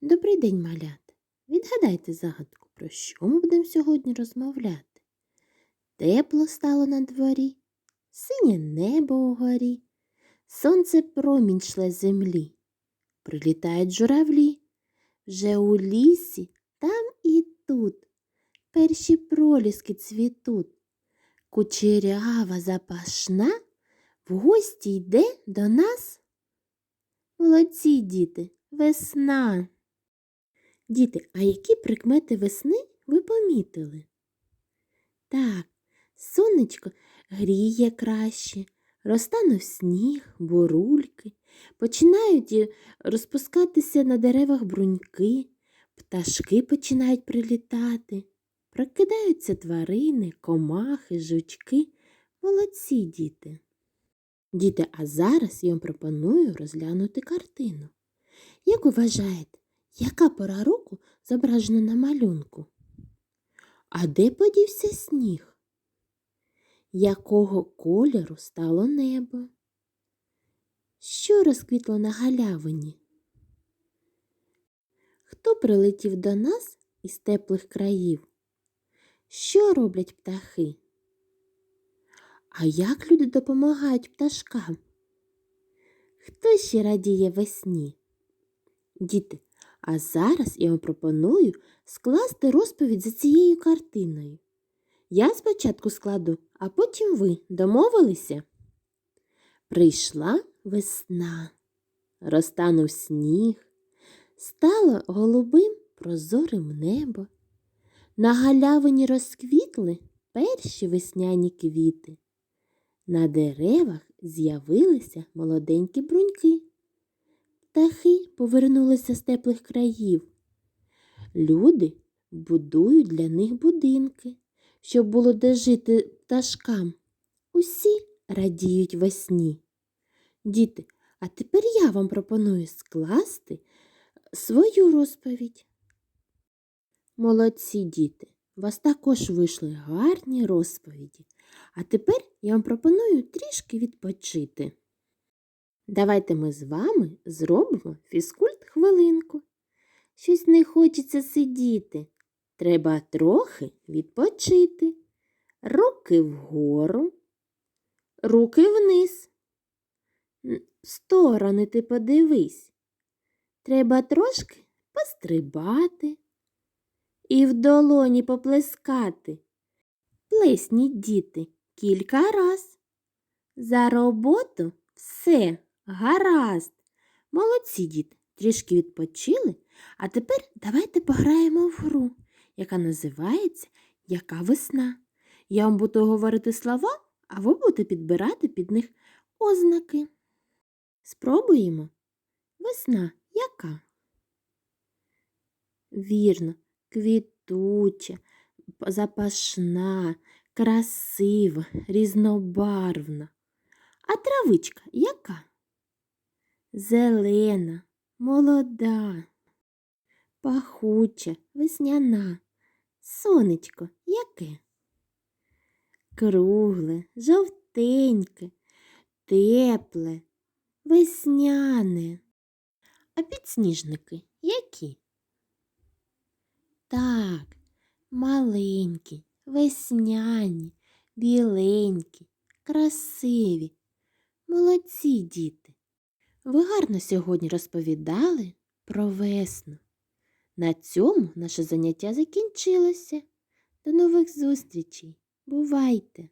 Добрий день, малята. Відгадайте загадку, про що ми будемо сьогодні розмовляти. Тепло стало на дворі, синє небо угорі, сонце промінь шле землі. Прилітають журавлі. Вже у лісі, там і тут. Перші проліски цвітуть. Кучерява запашна в гості йде до нас. Молодці, діти, весна. Діти, а які прикмети весни ви помітили? Так, сонечко гріє краще, розтанув сніг, бурульки, починають розпускатися на деревах бруньки, пташки починають прилітати, прокидаються тварини, комахи, жучки. Молодці, діти. Діти, а зараз я вам пропоную розглянути картину. Як вважаєте, яка пора року зображена на малюнку? А де подівся сніг? Якого кольору стало небо? Що розквітло на галявині? Хто прилетів до нас із теплих країв? Що роблять птахи? А як люди допомагають пташкам? Хто ще радіє весні? Діти, а зараз я вам пропоную скласти розповідь за цією картиною. Я спочатку складу, а потім ви домовилися? Прийшла весна, розтанув сніг, стало голубим прозорим небо. На галявині розквітли перші весняні квіти. На деревах з'явилися молоденькі бруньки. Птахи повернулися з теплих країв. Люди будують для них будинки, щоб було де жити пташкам. Усі радіють весні. Діти, а тепер я вам пропоную скласти свою розповідь. Молодці діти, у вас також вийшли гарні розповіді. А тепер я вам пропоную трішки відпочити. Давайте ми з вами зробимо фізкульт хвилинку. Щось не хочеться сидіти. Треба трохи відпочити. Руки вгору, руки вниз. Сторони ти подивись. Треба трошки пострибати і в долоні поплескати. Плесніть, діти, кілька раз. За роботу все гаразд. Молодці, діти, трішки відпочили, а тепер давайте пограємо в гру, яка називається Яка весна. Я вам буду говорити слова, а ви будете підбирати під них ознаки. Спробуємо. Весна яка? Вірно, квітуча, запашна, красива, різнобарвна. А травичка яка? Зелена, молода, пахуча, весняна. Сонечко яке? Кругле, жовтеньке, тепле, весняне. А підсніжники які? Так, маленькі, весняні, біленькі, красиві. Молодці діти. Ви гарно сьогодні розповідали про весну. На цьому наше заняття закінчилося. До нових зустрічей. Бувайте!